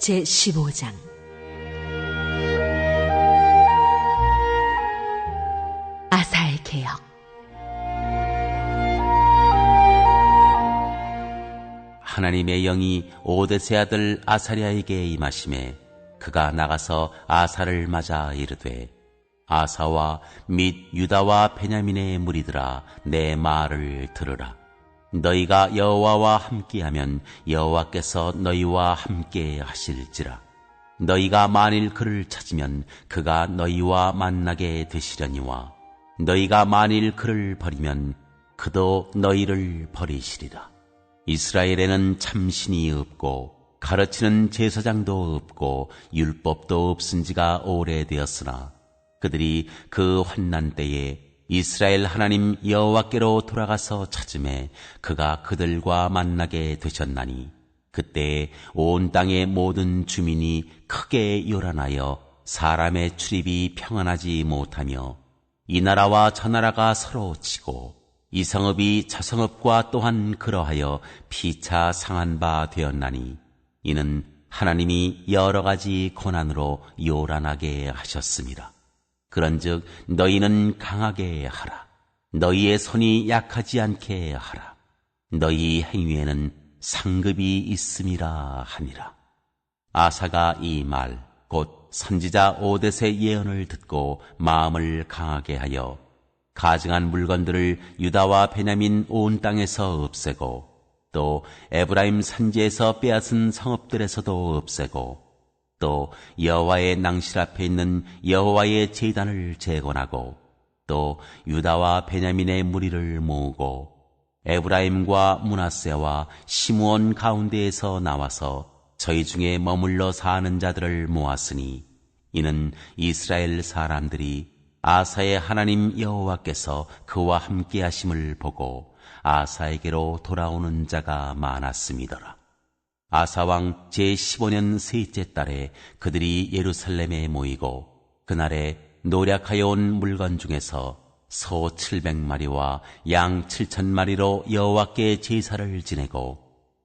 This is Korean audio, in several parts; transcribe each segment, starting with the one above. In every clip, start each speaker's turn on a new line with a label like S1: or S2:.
S1: 제 15장. 아사의 개혁.
S2: 하나님의 영이 오데세 아들 아사리아에게 임하심에 그가 나가서 아사를 맞아 이르되 아사와 및 유다와 베냐민의 무리들아 내 말을 들으라 너희가 여호와와 함께하면 여호와께서 너희와 함께 하실지라. 너희가 만일 그를 찾으면 그가 너희와 만나게 되시려니와. 너희가 만일 그를 버리면 그도 너희를 버리시리라. 이스라엘에는 참신이 없고 가르치는 제사장도 없고 율법도 없은 지가 오래되었으나 그들이 그 환난 때에 이스라엘 하나님 여호와께로 돌아가서 찾음에 그가 그들과 만나게 되셨나니 그때 온 땅의 모든 주민이 크게 요란하여 사람의 출입이 평안하지 못하며 이 나라와 저 나라가 서로 치고 이 성읍이 저 성읍과 또한 그러하여 피차 상한 바 되었나니 이는 하나님이 여러 가지 고난으로 요란하게 하셨습니다. 그런즉 너희는 강하게 하라. 너희의 손이 약하지 않게 하라. 너희 행위에는 상급이 있음이라 하니라. 아사가 이 말, 곧 선지자 오데세 예언을 듣고 마음을 강하게 하여 가증한 물건들을 유다와 베냐민 온 땅에서 없애고 또 에브라임 산지에서 빼앗은 성읍들에서도 없애고 또 여호와의 낭실 앞에 있는 여호와의 제단을 재건하고 또 유다와 베냐민의 무리를 모으고 에브라임과 문하세와 시므온 가운데에서 나와서 저희 중에 머물러 사는 자들을 모았으니 이는 이스라엘 사람들이 아사의 하나님 여호와께서 그와 함께 하심을 보고 아사에게로 돌아오는 자가 많았습니다. 아사왕 제15년 셋째 달에 그들이 예루살렘에 모이고 그날에 노력하여 온 물건 중에서 소 700마리와 양 7천마리로 여호와께 제사를 지내고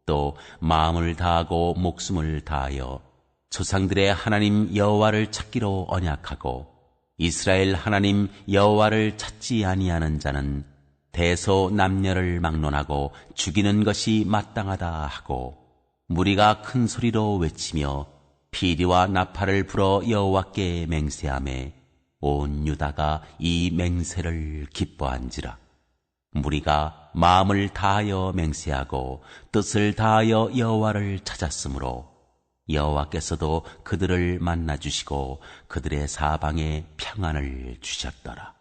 S2: 또 마음을 다하고 목숨을 다하여 조상들의 하나님 여호와를 찾기로 언약하고 이스라엘 하나님 여호와를 찾지 아니하는 자는 대소 남녀를 막론하고 죽이는 것이 마땅하다 하고 무리가 큰 소리로 외치며 피리와 나팔을 불어 여호와께 맹세함에 온 유다가 이 맹세를 기뻐한지라 무리가 마음을 다하여 맹세하고 뜻을 다하여 여호와를 찾았으므로 여호와께서도 그들을 만나 주시고 그들의 사방에 평안을 주셨더라.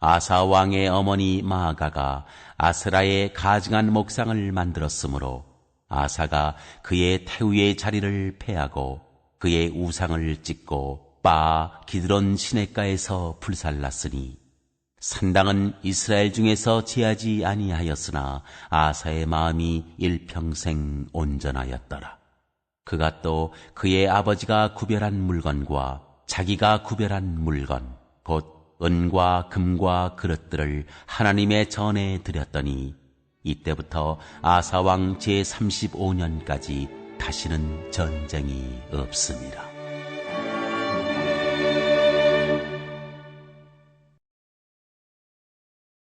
S2: 아사 왕의 어머니 마아가가 아스라의 가증한 목상을 만들었으므로 아사가 그의 태우의 자리를 패하고 그의 우상을 찍고 바 기드론 시냇가에서 불살랐으니 산당은 이스라엘 중에서 지하지 아니하였으나 아사의 마음이 일평생 온전하였더라. 그가 또 그의 아버지가 구별한 물건과 자기가 구별한 물건, 곧 은과 금과 그릇들을 하나님의 전에 드렸더니 이때부터 아사왕 제35년까지 다시는 전쟁이 없습니다.